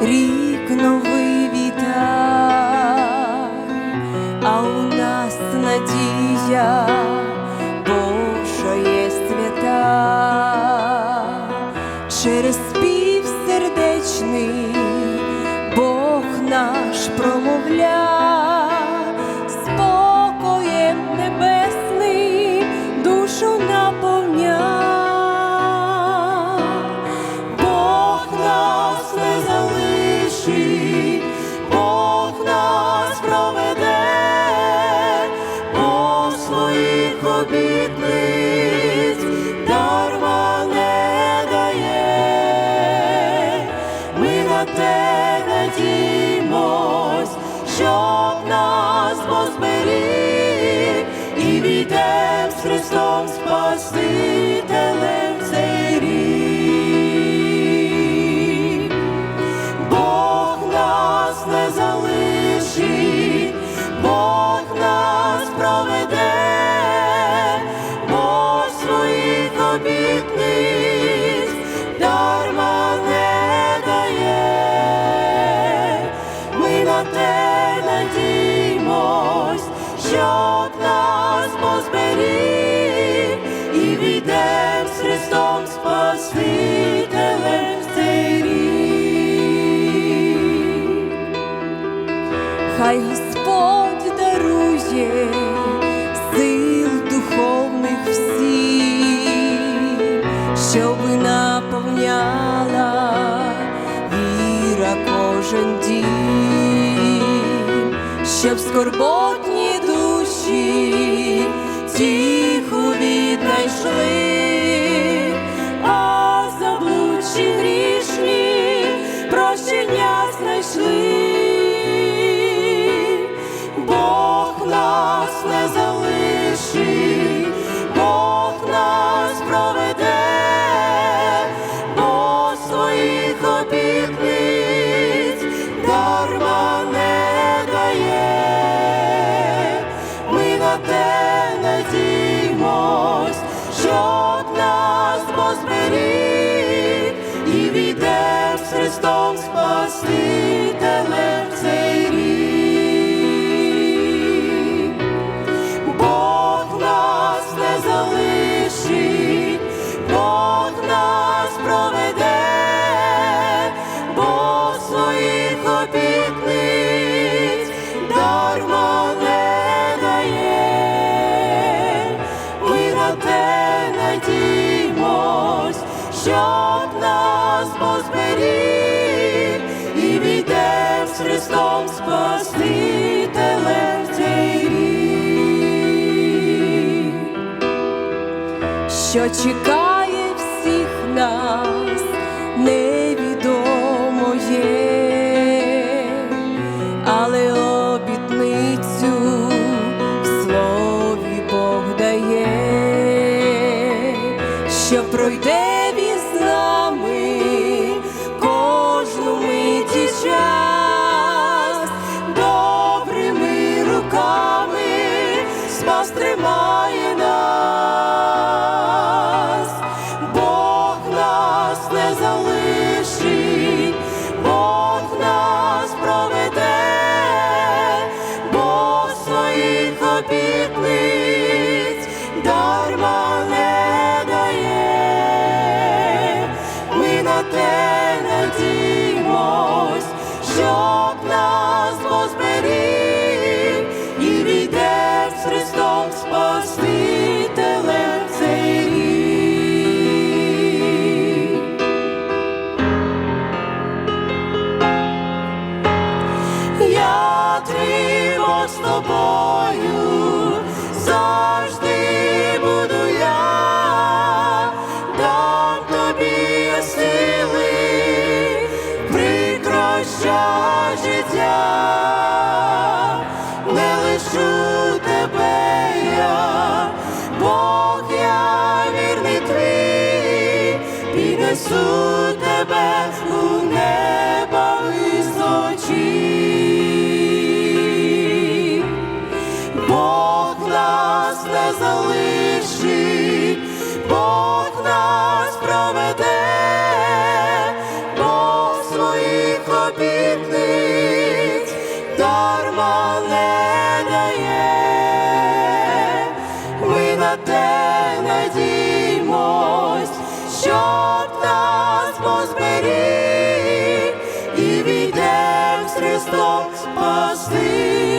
рік новий вітай, а у нас надія Божа свята, через спів сердечний обітниць дарма не. Ми на те надіймось, щоб нас Бог і війдем з Христом Спасителем Бог і війдем з Христом Спасителем в цей рік. Хай Господь дарує сил духовних всіх, щоби наповняла віра кожен дім, щоб скорботні душі Jesus. І війдем з Христом Спасителем в цей рік. Бог нас не залишить, Бог нас проведе, Бог своїх обітниць дарма не дає. Ми на те надіймось, щоб нас Бог зберіг і війдем з Христом Спасителем в цей рік. Що чекає всіх нас, невідомо є, але обітницю в слові Бог дає, що пройде спас тримає з тобою, завжди буду я, дам тобі сили, прикраща життя, не лишу тебе я, Бог я вірний твій, тебе у небо височі. те надіймось, щоб нас позберіг і війдем з Христом Спасителем.